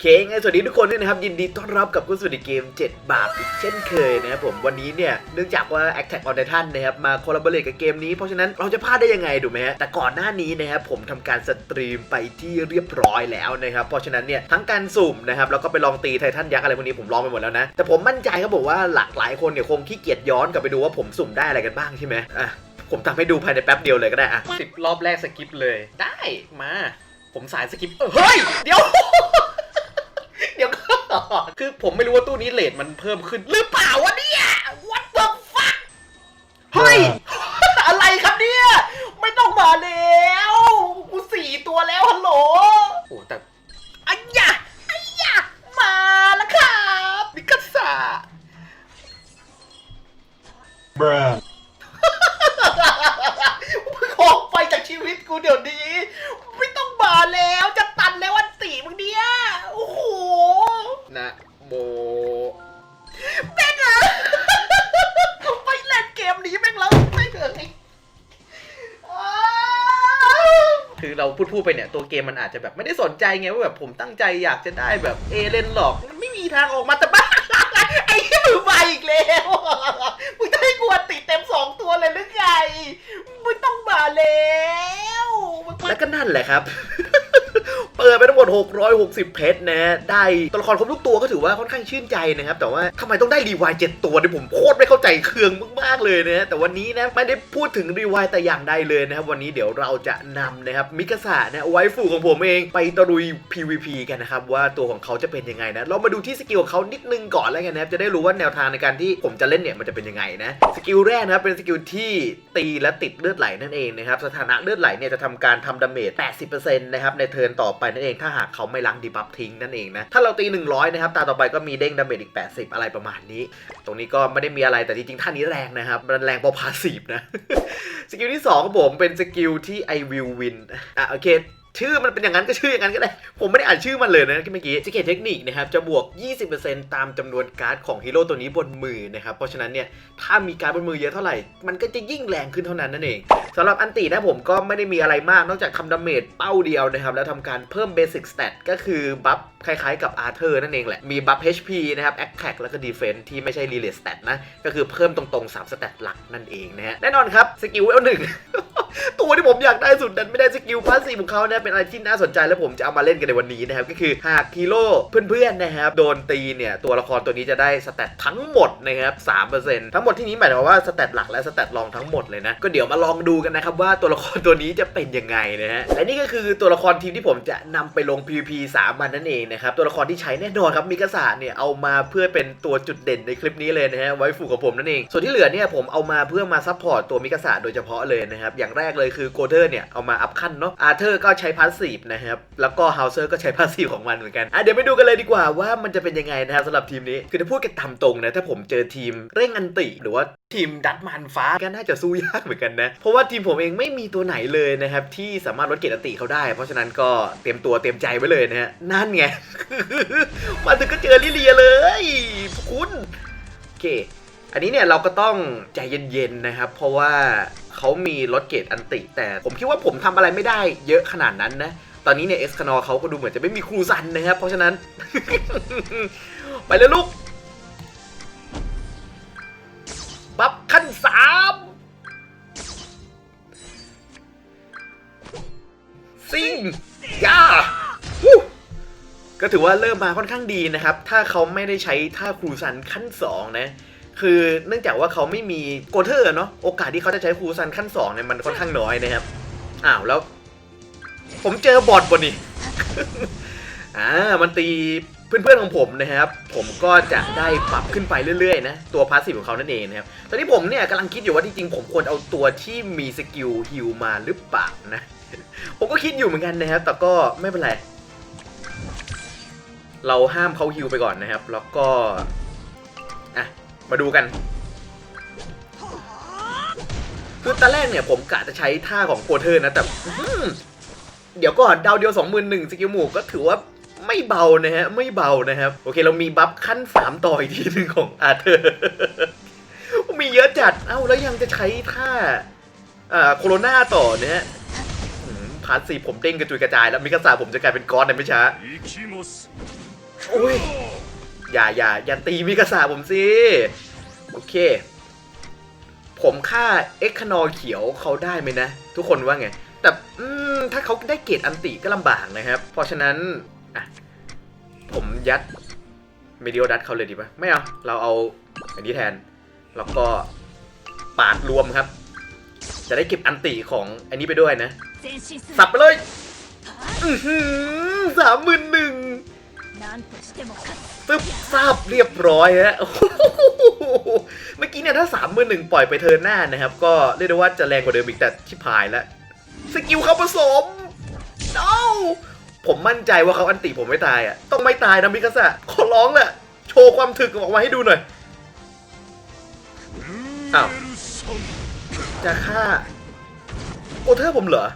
เคไงสวัสดีทุกคนด้วยนะครับยินดีต้อนรับกับคุณสู่ในเกม 7 บาทอีกเช่นเคยนะครับผมวันนี้เนี่ยเนื่องจากว่า Attack on Titan นะครับมาคอลลาบอร์เรกับเกมนี้เพราะฉะนั้นเราจะพลาดได้ยังไงถูกไหมฮะแต่ก่อนหน้านี้นะครับผมทำการสตรีมไปที่เรียบร้อยแล้วนะครับเพราะฉะนั้นเนี่ยทั้งการสุ่มนะครับแล้วก็ไปลองตีไททันยักษ์อะไรพวกนี้ผมลองไปหมดแล้วนะแต่ผมมั่นใจครับผมว่าหลากหลายคนเนี่ยคงขี้เกียจย้อนกลับไปดูว่าผมสุ่มได้อะไรกันบ้างใช่ไหมอะผมทำให้ดูภายในแป๊บเดียวเลยก็ได้อะสิบรอบแรกสกิปเลย ได้มา ผมสายสกิปเออเฮ้ยเดี๋ยว เดี๋ยวก็คือผมไม่รู้ว่าตู้นี้เลทมันเพิ่มขึ้น หรือเปล่าวะเนี่ย What the fuck เฮ้ย มมันอาจจะแบบไม่ได้สนใจไงว่าแบบผมตั้งใจอยากจะได้แบบเอเลนหรอกมันไม่มีทางออกมาแต่บ้าไอ้ที่มึงมาอีกแล้วมึงจะให้กวนติดเต็มสองตัวเลยหรือไงมึงต้องมาแล้วแล้วก็นั่นแหละครับ เปิดไปทั้งหมด 660 เพชรนะได้ตัวละครครบทุกตัวก็ถือว่าค่อนข้างชื่นใจนะครับ แต่ว่าทำไมต้องได้รีวายเจ็ดตัวเนี่ยผมโคตรไม่เข้าใจเครื่องมากๆเลยนะแต่วันนี้นะไม่ได้พูดถึงรีวายแต่อย่างใดเลยนะครับ วันนี้เดี๋ยวเราจะนำนะครับมิกาสะนะไวฟูของผมเองไปตะลุย PVP กันนะครับ ว่าตัวของเขาจะเป็นยังไงนะ เรามาดูที่สกิลของเขานิดนึงก่อนแล้วกันนะครับจะได้รู้ว่าแนวทางในการที่ผมจะเล่นเนี่ยมันจะเป็นยังไงนะสกิลแรกนะครับเป็นสกิลที่ตีและติดเลือดไหลนั่นเองนะครับสถานะเลือดไหลเนี่ยจะทำการทำดาเมจ 80%นะครับในเทิร์นต่อไปนั่นเองถ้าหากเขาไม่ล้างดีบัฟทิ้งนั่นเองนะถ้าเราตี 100 นะครับตาต่อไปก็มีเด้งดาเมจอีก 80 อะไรประมาณนี้ ตรงนี้ก็ไม่ได้มีอะไรแต่จริงๆท่านี้แรงนะครับมันแรงเพราะพาสซีฟนะสกิลที่2ของผมเป็นสกิลที่ไอวิววินอะโอเค ชื่อมันเป็นอย่างนั้นก็ชื่ออย่างนั้นก็ได้ ผมไม่ได้อ่านชื่อมันเลยนะเมื่อกี้สกิลเทคนิคนะครับจะบวก 20%ตามจำนวนการ์ดของฮีโร่ตัวนี้บนมือนะครับ เพราะฉะนั้นเนี่ยถ้ามีการ์ดบนมือเยอะเท่าไหร่ มันก็จะยิ่งแรงขึ้นเท่านั้นนั่นเองสำหรับอันตินะผมก็ไม่ได้มีอะไรมากนอกจากทำดาเมจเป้าเดียวนะครับ แล้วทำการเพิ่มเบสิกสเตตก็คือบัฟคล้ายๆกับอาร์เธอร์นั่นเองแหละ มีบัฟ HP นะครับ Attack แล้วก็ Defense ที่ไม่ใช่ Relay Stat นะก็คือเพิ่มตรงๆ3สเตตหลักนั่นเองนะฮะแน่นอนครับสกิลเอลหนึ่ง ตัวที่ผมอยากได้สุดนั้นไม่ได้สกิลพาสซีฟของเขานะเป็นอะไรที่น่าสนใจและผมจะเอามาเล่นกันในวันนี้นะครับก็คือหากฮีโร่เพื่อนๆนะครับโดนตีเนี่ยตัวละครตัวนี้จะได้สแตททั้งหมดนะครับ3%ทั้งหมดที่นี้หมายถึงว่าสแตทหลักและสแตทรองทั้งหมดเลยนะก็เดี๋ยวมาลองดูกันนะครับว่าตัวละครตัวนี้จะเป็นยังไงนะฮะและนี่ก็คือตัวละครทีมที่ผมจะนำไปลง PVP 3มันนั่นเองนะครับตัวละครที่ใช้แน่นอนครับมิกาสะเนี่ยเอามาเพื่อเป็นตัวจุดเด่นในคลิปนี้เลยนะฮะไว้ฟูกับผมนั่นเองส่วนที่เหลือเนี่ยผมเอามาเพื่อมาซัพพอร์ตตัวมิกาสะโดยเฉพาะเลยนะครับอย่างแรกเลยคือโกเทอร์เนี่ย เอามาอัพขั้นเนาะอาร์เธอร์ก็ใช้พาสซีฟนะครับ แล้วก็เฮาเซอร์ก็ใช้พาสซีฟของมันเหมือนกันอะเดี๋ยวไปดูกันเลยดีกว่าว่ามันจะเป็นยังไงนะครับสำหรับทีมนี้คือถ้าพูดกันตามตรงนะถ้าผมเจอทีมเร่งอันติ หรือว่าทีมดัดมันฟ้าก็น่าจะสู้ยากเหมือนกันนะ เพราะว่าทีมผมเองไม่มีตัวไหนเลยนะครับ ที่สามารถลดเกรดอันติเขาได้ เพราะฉะนั้นก็เตรียมตัวเตรียมใจไว้เลยนะฮะนั่นไงมาถึงก็เจอลิเลียเลยพวกคุณโอเคอันนี้เนี่ยเราก็ต้องใจเย็นๆนะครับ เพราะว่า เขามีลดเกรดอันติ แต่ผมคิดว่าผมทำอะไรไม่ได้เยอะขนาดนั้นนะ ตอนนี้เนี่ยเอสคานอเขาก็ดูเหมือนจะไม่มีครูซันนะครับ เพราะฉะนั้น ไปเลยลูกบัฟขั้นสามซิงย่าก็ถือว่าเริ่มมาค่อนข้างดีนะครับ ถ้าเขาไม่ได้ใช้ท่าครูซันขั้นสองนะ คือเนื่องจากว่าเขาไม่มีโกเทอร์เนาะโอกาสที่เขาจะใช้ครูซันขั้น2เนี่ยมันค่อนข้างน้อยนะครับอ้าวแล้ว ผมเจอบอทบนนี่อ่ามันตีเพื่อนๆของผมนะครับ ผมก็จะได้ปรับขึ้นไปเรื่อยๆนะตัวพาสซีฟของเขานั่นเองนะครับตอนนี้ผมเนี่ยกำลังคิดอยู่ว่าจริงๆผมควรเอาตัวที่มีสกิลฮิลมาหรือเปล่านะ ผมก็คิดอยู่เหมือนกันนะครับ แต่ก็ไม่เป็นไรเราห้ามเขาฮิลไปก่อนนะครับ แล้วก็อะ มาดูกัน คือตอนแรกเนี่ยผมกะจะใช้ท่าของโคเทอร์นะ แต่เดี๋ยวก็ดาวเดียว 21,000สกิลหมู่ก็ถือว่าไม่เบานะฮะ ไม่เบานะครับ โอเคเรามีบัฟขั้นสามต่ออีกทีหนึ่งของอาเธอร์มีเยอะจัด เอ้าแล้วยังจะใช้ท่าอ่าโคโรนาต่อเนี่ยพาร์ทสี่ผมเด้งกระจุยกระจายแล้วมิกาซาผมจะกลายเป็นก้อนในไม่ช้าโอ้ย อย่าอย่าอย่าตีมิกาสาผมสิ โอเค ผมฆ่าเอ็กคานอเขียวเขาได้ไหมนะ ทุกคนว่าไง แต่ถ้าเขาได้เกรดอันติก็ลำบากนะครับ เพราะฉะนั้นผมยัดเมดิโอดัตเขาเลยดีปะไม่เอา เราเอาอันนี้แทน แล้วก็ปาดรวมครับ จะได้เก็บอันติของอันนี้ไปด้วยนะ สับไปเลยสามหมื่นหนึ่ง ตึ๊บทราบเรียบร้อยฮะเมื่อกี้เนี่ยถ้าสามมือหนึ่งปล่อยไปเทินหน้านะครับ ก็เรียกได้ว่าจะแรงกว่าเดิมอีกแต่ชิพายแล้ว สกิลเขาผสมเอ้าผมมั่นใจว่าเขาอันติผมไม่ตายอะ ต้องไม่ตายนะมิกาสะขอร้องแหละโชว์ความถึกออกมาให้ดูหน่อยอ้าวจะฆ่าโอเทอร์ผมเหรอ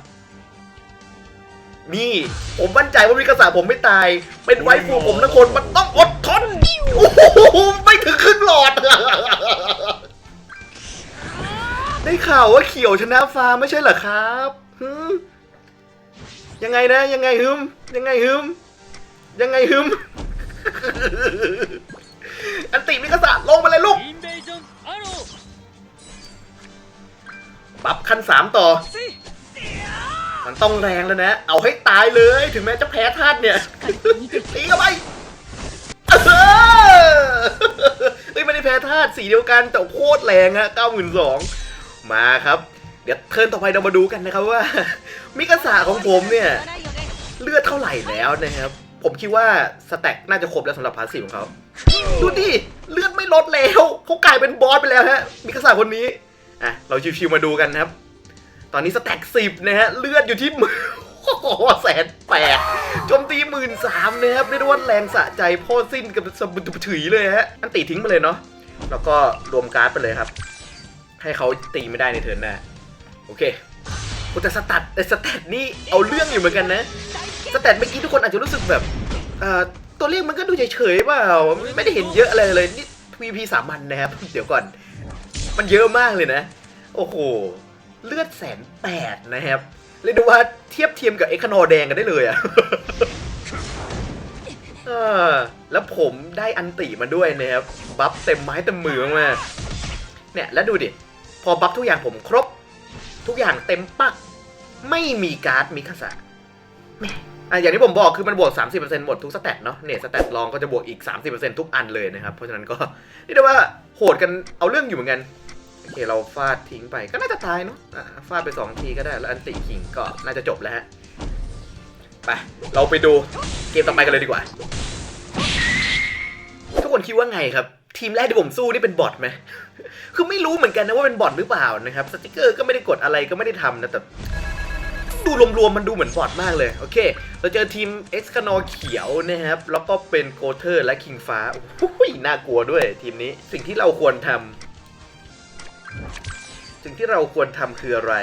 นี่ผมมั่นใจว่ามีกระสาผมไม่ตาย เป็นไวฟูผมนะคนมันต้องอดทนโอ้โหไม่ถึงครึ่งหลอด ได้ข่าวว่าเขียวชนะฟาร์ไม่ใช่เหรอครับยังไงนะ ยังไงฮึมยังไงฮึมยังไงฮึมอันติมิกษะลงมาเลยลูกปรับขั้นสามต่อ มันต้องแรงแล้วนะ เอาให้ตายเลย ถึงแม้จะแพ้ธาตุเนี่ย ตีเข้าไปเออเฮ้ยไม่ได้แพ้ธาตุสีเดียวกันแต่โคตรแรงอะเก้าหมื่นสองมาครับ เดี๋ยวเทิร์นต่อไปเรามาดูกันนะครับว่า มิกาสาของผมเนี่ย เลือดเท่าไหร่แล้วนะครับ ผมคิดว่าสแต็กน่าจะครบแล้วสำหรับพาสซีฟของเขาดูดิเลือดไม่ลดแล้วเขากลายเป็นบอสไปแล้วฮะมิกาสาคนนี้อะเราชิวๆมาดูกันนะครับ ตอนนี้สแต็กสิบนะฮะ เลือดอยู่ที่หมื่นโอ้โหแสนแปดโจมตีหมื่นสามนะครับเรียกได้ว่าแรงสะใจพ่อสิ้นกับสมุนถุยเลยฮะอันตีทิ้งไปเลยเนาะแล้วก็รวมการ์ดไปเลยครับ ให้เขาตีไม่ได้ในเทิร์นหน้าโอเคโอ้แต่สตัดแต่สแตทนี่เอาเรื่องอยู่เหมือนกันนะสแตทเมื่อกี้ทุกคนอาจจะรู้สึกแบบเอ่อตัวเลขมันก็ดูเฉยๆเปล่าไม่ได้เห็นเยอะอะไรเลยนี่ VP สามัญนะครับ เดี๋ยวก่อน มันเยอะมากเลยนะ โอ้โห เลือดแสนแปดนะครับ เรียกได้ว่าเทียบเทียมกับเอ็กคานอแดงกันได้เลยอะแล้วผมได้อันติมาด้วยนะครับบัฟเต็มไม้เต็มมือมากเนี่ยแล้วดูดิ พอบัฟทุกอย่างผมครบ ทุกอย่างเต็มปัก ไม่มีการ์ดมิคาสะแม่อะอย่างที่ผมบอกคือมันบวก 30%หมดทุกสแตทเนาะเนี่ยสแตทลองก็จะบวกอีก 30%ทุกอันเลยนะครับ เพราะฉะนั้นก็เรียกได้ว่าโหดกันเอาเรื่องอยู่เหมือนกัน เคเราฟาดทิ้งไปก็น่าจะตายเนาะะฟาดไป 2 ทีก็ได้แล้วอันติคิงก็น่าจะจบแล้วฮะไปเราไปดูเกมต่อไปกันเลยดีกว่า ทุกคนคิดว่าไงครับ ทีมแรกที่ผมสู้นี่เป็นบอทไหมคือไม่รู้เหมือนกันนะว่าเป็นบอทหรือเปล่านะครับสติกเกอร์ก็ไม่ได้กดอะไรก็ไม่ได้ทำนะแต่ดูรวมๆมันดูเหมือนบอทมากเลย โอเค เราเจอทีมเอ็กซ์คานอเขียวนะครับ แล้วก็เป็นโกเทอร์และคิงฟ้าโอ้ยน่ากลัวด้วยทีมนี้สิ่งที่เราควรทำ สิ่งที่เราควรทำคืออะไร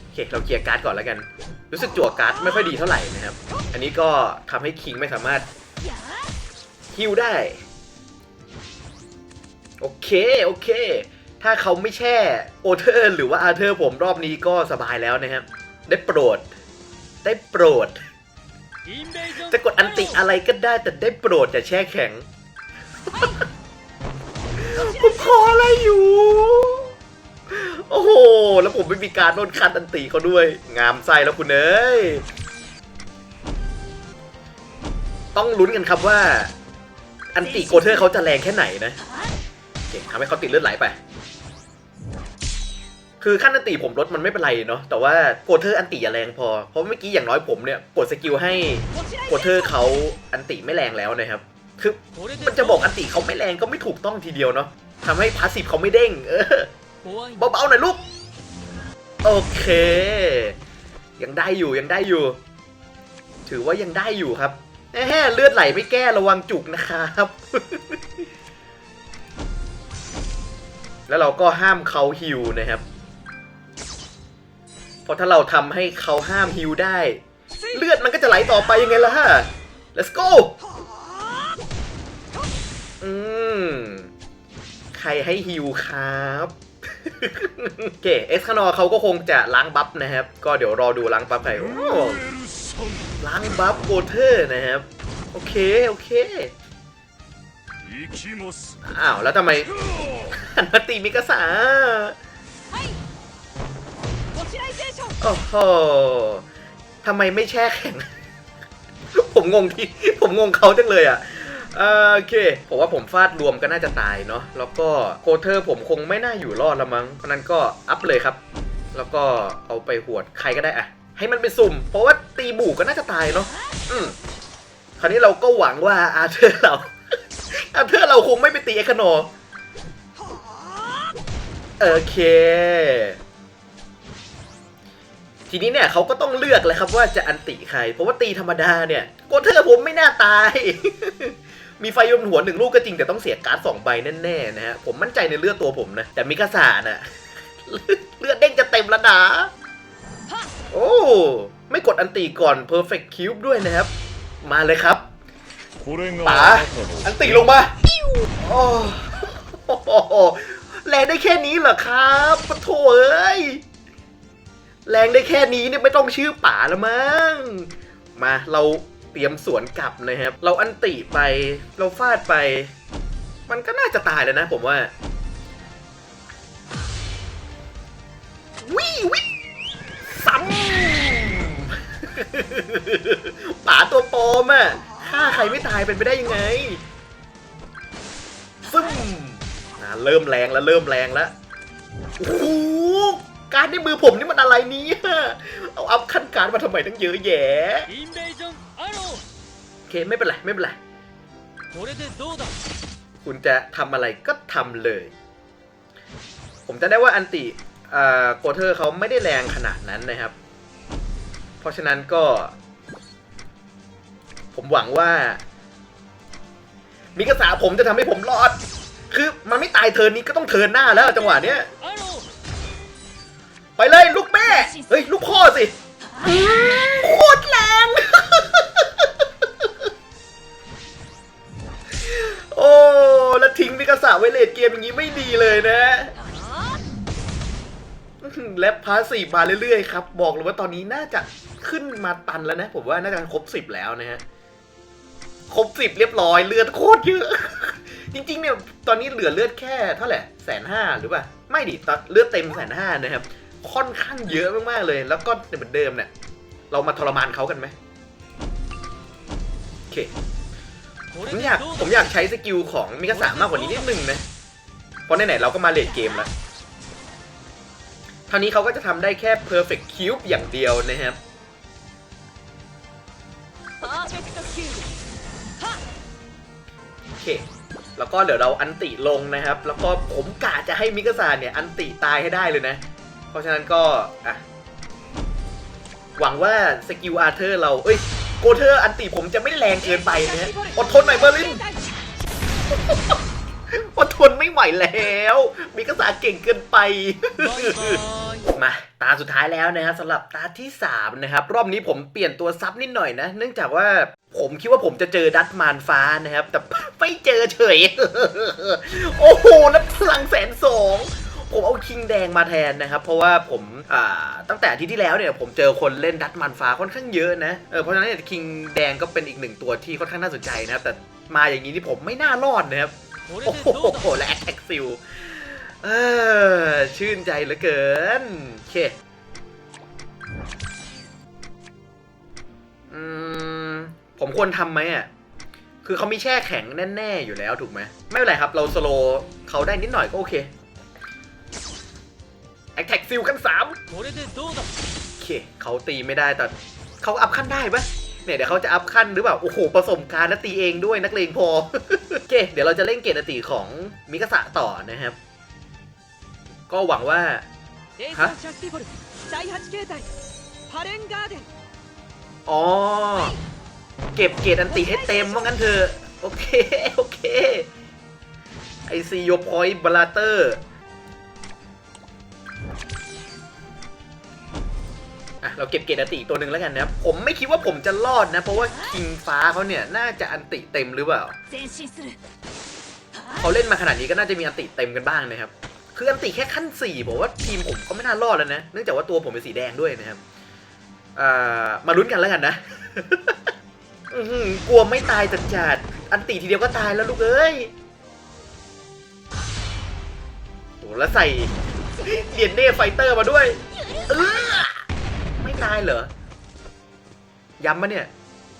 โอเคเราเคลียร์การ์ดก่อนแล้วกัน รู้สึกจั่วการ์ดไม่ค่อยดีเท่าไหร่นะครับ อันนี้ก็ทำให้คิงไม่สามารถฮิวได้ โอเค โอเค ถ้าเขาไม่แช่โอเทอร์หรือว่าอาเทอร์ผมรอบนี้ก็สบายแล้วนะครับ ได้โปรด ได้โปรด จะกดอันติอะไรก็ได้แต่ได้โปรดจะแช่แข็ง ผมขออะไรอยู่ โอ้โห แล้วผมไม่มีการโดนคันอันติเขาด้วย งามไส้แล้วคุณเอ้ย ต้องลุ้นกันครับว่า อันติโกเทอร์เขาจะแรงแค่ไหนนะ เก่งทำให้เขาติดเลือดไหลไป คือขั้นอันติผมลดมันไม่เป็นไรเนาะ แต่ว่าโกเทอร์อันติอย่าแรงพอ เพราะเมื่อกี้อย่างน้อยผมเนี่ย กดสกิลให้โกเทอร์เขาอันติไม่แรงแล้วนะครับ คือมันจะบอกอันติเขาไม่แรงก็ไม่ถูกต้องทีเดียวเนาะทำให้พาสซีฟเขาไม่เด้ง เออเบาๆหน่อยลูก โอเค ยังได้อยู่ยังได้อยู่ ถือว่ายังได้อยู่ครับแหมเลือดไหลไม่แก้ระวังจุกนะครับ แล้วเราก็ห้ามเขาฮิวนะครับ เพราะถ้าเราทำให้เขาห้ามฮิวได้ เลือดมันก็จะไหลต่อไปยังไงล่ะฮะ let's go อืม ใครให้ฮิวครับโอเคเอสคานอเขาก็คงจะล้างบัฟนะครับ ก็เดี๋ยวรอดูล้างบัฟใครล้างบัฟโกเทอร์นะครับ โอเค โอเค อ้าว แล้วทำไมหันมาตีมิกาสาโอ้โหทำไมไม่แช่แข็ง ผมงงที่ ผมงงเขาจังเลยอะ โอเค ผมว่าผมฟาดรวมก็น่าจะตายเนาะ แล้วก็โคเทอร์ผมคงไม่น่าอยู่รอดละมั้ง เพราะนั้นก็อัพเลยครับ แล้วก็เอาไปหวดใครก็ได้อะให้มันเป็นสุ่ม เพราะว่าตีบูก็น่าจะตายเนาะ อืมคราวนี้เราก็หวังว่าอาเธอร์เรา อาเธอร์เราคงไม่ไปตีเอคโนโอเค ทีนี้เนี่ยเขาก็ต้องเลือกเลยครับว่าจะอันติใคร เพราะว่าตีธรรมดาเนี่ยโกเทอร์ผมไม่น่าตาย มีไฟยมหัวหนึ่งลูกก็จริงแต่ต้องเสียการ์ดสองใบแน่ๆนะฮะผมมั่นใจในเลือดตัวผมนะ แต่มิกาสาน่ะเลือดเด้งจะเต็มแล้วนะโอ้ไม่กดอันตีก่อนเพอร์เฟกต์คิวบ์ด้วยนะครับ มาเลยครับป๋าอันตีลงมาโอ้แรงได้แค่นี้เหรอครับปะโถเอ้ยแรงได้แค่นี้เนี่ยไม่ต้องชื่อป๋าแล้วมั้งมาเรา เตรียมสวนกลับนะครับ เราอันติไป เราฟาดไป มันก็น่าจะตายแล้วนะผมว่าวิวิซ้ำป๋าตัวปลอมอะฆ่าใครไม่ตายเป็นไปได้ยังไง ซึมอ่าเริ่มแรงแล้วเริ่มแรงแล้วโอ้โหการในมือผมนี่มันอะไรเนี้เอาอัพขั้นการมาทำไมตั้งเยอะแยะ คไม่เป็นไรไม่เป็นไร คุณจะทำอะไรก็ทำเลย ผมจะได้ว่าอันติโกเทอร์เขาไม่ได้แรงขนาดนั้นนะครับ เพราะฉะนั้นก็ ผมหวังว่ามีกษาผมจะทำให้ผมรอด คือมันไม่ตายเทินนี้ก็ต้องเทินหน้าแล้วจังหวะเนี้ย ไปเลยลูกแม่ เฮ้ย ลูกพ่อสิโคตรแรง แล้วทิ้งมิกาสาไว้เลดเกมอย่างนี้ไม่ดีเลยนะและพาสีมาเรื่อยๆครับ บอกเลยว่าตอนนี้น่าจะขึ้นมาตันแล้วนะ ผมว่าน่าจะครบสิบแล้วนะฮะครบสิบเรียบร้อยเลือดโคตรเยอะ จริงๆเนี่ยตอนนี้เหลือเลือดแค่เท่าไหร่แสนห้าหรือเปล่าไม่ดิตอนเลือดเต็มแสนห้านะครับ ค่อนข้างเยอะมากๆเลย แล้วก็เหมือนเดิมเนี่ย เรามาทรมานเขากันไหมโอเค ผมอยากผมอยากใช้สกิลของมิกาสามากกว่านี้นิดนึงนะเพราะไหนๆเราก็มาเลดเกมแล้วเท่านี้เขาก็จะทำได้แค่เพอร์เฟกต์คิวบ์อย่างเดียวนะครับโอเคแล้วก็เดี๋ยวเราอันติลงนะครับ แล้วก็ผมกะจะให้มิกาสาเนี่ยอันติตายให้ได้เลยนะ เพราะฉะนั้นก็อะหวังว่าสกิลอาร์เธอร์เรา เอ้ย กเธอร์อันตีผมจะไม่แรงเกินไปนะฮะอดทนหน่อยเบอร์ลินอดทนไม่ไหวแล้ว มีกษาเก่งเกินไป มาตาสุดท้ายแล้วนะครับสำหรับตาที่ 3 นะครับ รอบนี้ผมเปลี่ยนตัวซับนิดหน่อยนะ เนื่องจากว่าผมคิดว่าผมจะเจอดัตมานฟ้านะครับ แต่ไม่เจอเฉย โอ้โห แล้วพลังแสนสอง คิงแดงมาแทนนะครับ เพราะว่าผมตั้งแต่ที่ที่แล้วเนี่ยผมเจอคนเล่นดัตมันฟ้าค่อนข้างเยอะนะเเพราะฉะนั้นคิงแดงก็เป็นอีกหนึ่งตัวที่ค่อนข้างน่าสนใจนะครับแต่มาอย่างนี้ที่ผมไม่น่ารอดนะครับโอ้โหและแอตแท็กซิลเออชื่นใจเหลือเกินเคผมควรทำไหมอะ คือเขามีแช่แข็งแน่ ๆ อยู่แล้วถูกไหม ไม่เป็นไรครับ เราสโลเขาได้นิดหน่อยก็โอเค แอคแท็กซิลขั้นสามโอเคเขาตีไม่ได้แต่เขาอัพขั้นได้ปะเนี่ยเดี๋ยวเขาจะอัพขั้นหรือเปล่า โอ้โหผสมการณ์นะตีเองด้วยนักเลงพอ โอเค เดี๋ยวเราจะเล่นเกตตีของมิกาสะต่อนะครับ ก็หวังว่าฮะอ๋อ เก็บเกตอันติให้เต็มว่างั้นเถอะ โอเค โอเคไอซีโยพอยบลาเตอร์ อะเราเก็บเกตอติตัวหนึ่งแล้วกันนะครับ ผมไม่คิดว่าผมจะรอดนะ เพราะว่าคิงฟ้าเขาเนี่ยน่าจะอันติเต็มหรือเปล่าเขาเล่นมาขนาดนี้ก็น่าจะมีอันติเต็มกันบ้างนะครับ คืออันติแค่ขั้น4บอกว่าทีมผมเขาไม่น่ารอดแล้วนะ เนื่องจากว่าตัวผมเป็นสีแดงด้วยนะครับมาลุ้นกันแล้วกันนะกลัวไม่ตายจัดจัดอันตีทีเดียวก็ตายแล้วลูกเอ้ยโหแล้วใส่เดียนเน่ไฟเตอร์มาด้วยเออ ไม่ตายเหรอ ย้ำมะเนี่ย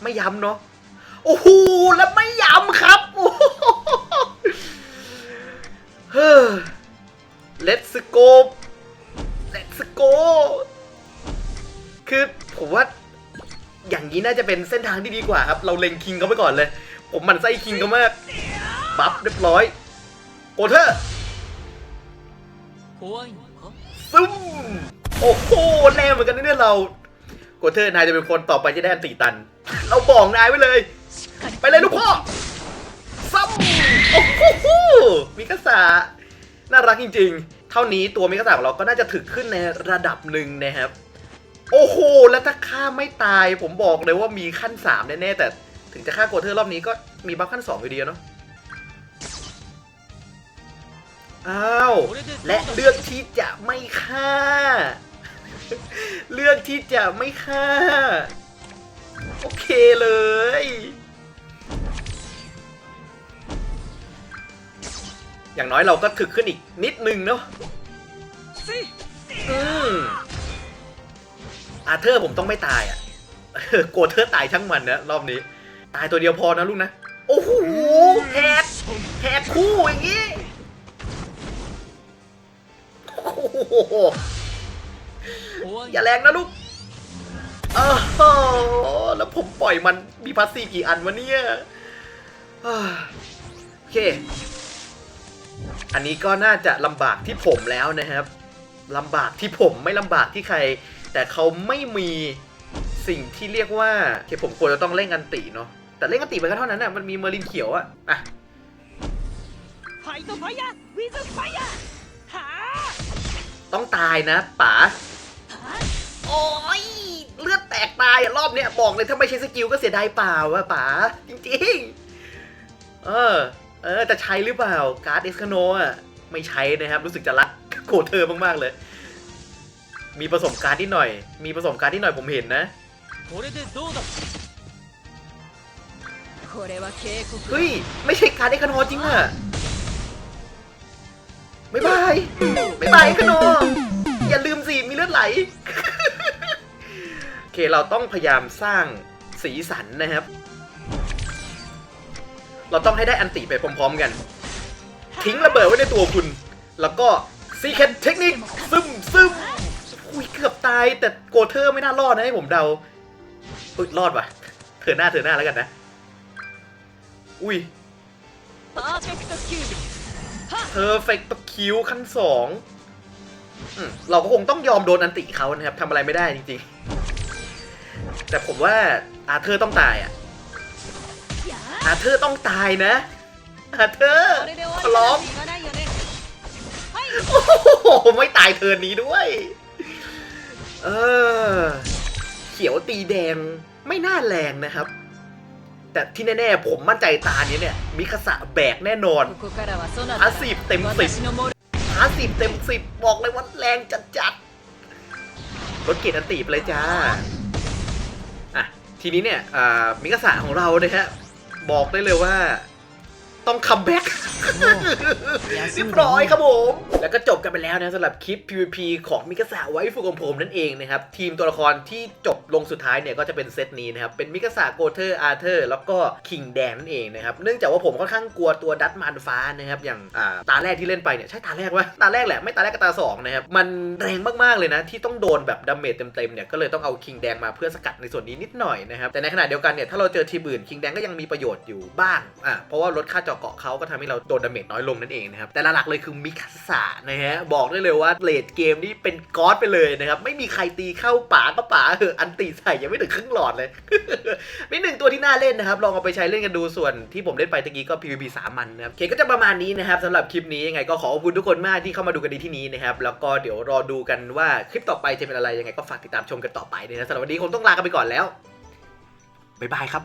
ไม่ย้ำเนาะ โอ้โห แล้วไม่ย้ำครับเฮ้อเ let's go let's go คือผมว่าอย่างนี้น่าจะเป็นเส้นทางที่ดีกว่าครับ เราเล็งคิงเขาไปก่อนเลย ผมมันไส้คิงเขามาก บัฟเรียบร้อยโกเทอร์ซึม โอ้โหแน่เหมือนกันนเนี่ยเราโกเทอร์นายจะเป็นคนต่อไปที่ได้ตีตัน เราบอกนายไว้เลย ไปเลยลูกพ่อซ้มโอ้โหมิกาสะน่ารักจริง ๆ เท่านี้ตัวมิกาสะของเราก็น่าจะถึกขึ้นในระดับหนึ่งนะครับ โอ้โห แล้วถ้าฆ่าไม่ตายผมบอกเลยว่ามีขั้น 3 แน่ๆแต่ถึงจะฆ่าโกเทอร์รอบนี้ก็มีบัฟขั้น 2 อยู่ดีเนาะ อ้าว และเลือกที่จะไม่ฆ่า เลือกที่จะไม่ฆ่า โอเคเลย อย่างน้อยเราก็ถึกขึ้นอีกนิดนึงเนาะอืมอาเธอร์ผมต้องไม่ตายอะโกรธเธอตายช่างมันนะรอบนี้ ตายตัวเดียวพอนะลูกนะ โอ้โหแฮกแฮกคู่อย่างงี้ อย่าแรงนะลูกโอ้แล้วผมปล่อยมันมีพัสซีกี่อันวะเนี่ยโอเค อันนี้ก็น่าจะลำบากที่ผมแล้วนะครับลำบากที่ผมไม่ลำบากที่ใคร แต่เขาไม่มีสิ่งที่เรียกว่าเคผมควรจะต้องเล่นอันติเนาะแต่เล่นอันติไปก็เท่านั้นนะมันมีเมอร์ลินเขียวอะอะไฟต์ไฟยะวิซุไฟยะหา ต้องตายนะป๋าโอ้ยเลือดแตกตายอะรอบเนี้ยบอกเลยถ้าไม่ใช้สกิลก็เสียดายเปล่าอะป๋าจริงๆ เออ เออจะใช้หรือเปล่าการ์ดเอสคาโนอะไม่ใช้นะครับ รู้สึกจะรักโกรเธอมากๆเลย มีผสมการ์ดที่หน่อย มีผสมการ์ดที่หน่อยผมเห็นนะเฮ้ย ไม่ใช่การ์ดเอสคาโนจริงอะ บ๊ายบายบ๊ายบายขนมอย่าลืมสิมีเลือดไหล โอเคเราต้องพยายามสร้างสีสันนะครับ เราต้องให้ได้อันติไปพร้อมๆกัน ทิ้งระเบิดไว้ในตัวคุณ แล้วก็ซีเคนเทคนิคซึมซึมอุ้ยเกือบตายแต่โกเทอร์ไม่น่ารอดนะให้ผมเดาอุ้ยรอดวะเธอหน้าเธอหน้าแล้วกันนะ อุ้ย Perfect Cubic เพอร์เฟกต์คิวขั้นสองเราก็คงต้องยอมโดนอันติเขานะครับทำอะไรไม่ได้จริงๆ แต่ผมว่าอาเธอร์ต้องตายอะ อาเธอร์ต้องตายนะ อาเธอร์ร้องโอ้โห ไม่ตายเทินนี้ด้วย เออ เขียวตีแดงไม่น่าแรงนะครับ แต่ที่แน่ๆ ผมมั่นใจตาเนี้ยเนี่ย มิคาสะแบกแน่นอนอาสิบเต็มสิบอาสิบเต็มสิบบอกเลยว่าแรงจัดๆรถเกียรอันตีไปเลยจ้า อะ ทีนี้เนี่ยมิคาสะของเรานะฮะบอกได้เลยว่า ต้องคัมแบ็กเรียบร้อยครับผม แล้วก็จบกันไปแล้วนะสำหรับคลิป PVP ของมิกาสะไว้ฟูของผมนั่นเองนะครับ ทีมตัวละครที่จบลงสุดท้ายเนี่ยก็จะเป็นเซตนี้นะครับ เป็นมิกาสะโกเทอร์อาร์เธอร์แล้วก็คิงแดงนั่นเองนะครับ เนื่องจากว่าผมค่อนข้างกลัวตัวดัตมานฟ้านะครับ อย่างอ่าตาแรกที่เล่นไปเนี่ยใช่ตาแรกวะตาแรกแหละไม่ตาแรกก็ตาสองนะครับมันแรงมากๆเลยนะที่ต้องโดนแบบดาเมจเต็มๆเนี่ยก็เลยต้องเอาคิงแดงมาเพื่อสกัดในส่วนนี้นิดหน่อยนะครับแต่ในขณะเดียวกันเนี่ยถ้าเราเจอทีมอื่นคิงแดงก็ยังมีประโยชน์อยู่บ้างอะเพราะว่าลดค่าเจาเกาะเขาก็ทำให้เราโดนดาเมจน้อยลงนั่นเองนะครับแต่หลักๆเลยคือมิคาสะนะฮะบอกได้เลยว่าเลดเกมนี้เป็นก๊อตไปเลยนะครับไม่มีใครตีเข้าป่าก็ป่าเหอะอันตีใส่ยังไม่ถึงครึ่งหลอดเลยมีหนึ่งตัวที่น่าเล่นนะครับลองเอาไปใช้เล่นกันดูส่วนที่ผมเล่นไปตะกี้ก็ PVP สามันนะครับเคก็จะประมาณนี้นะครับสำหรับคลิปนี้ยังไงก็ขอขอบคุณทุกคนมากที่เข้ามาดูกันในที่นี้นะครับแล้วก็เดี๋ยวรอดูกันว่าคลิปต่อไปจะเป็นอะไรยังไงก็ฝากติดตามชมกันต่อไปนะสำหรับวันนี้คงต้องลากันไปก่อนแล้วบ๊ายบายครับ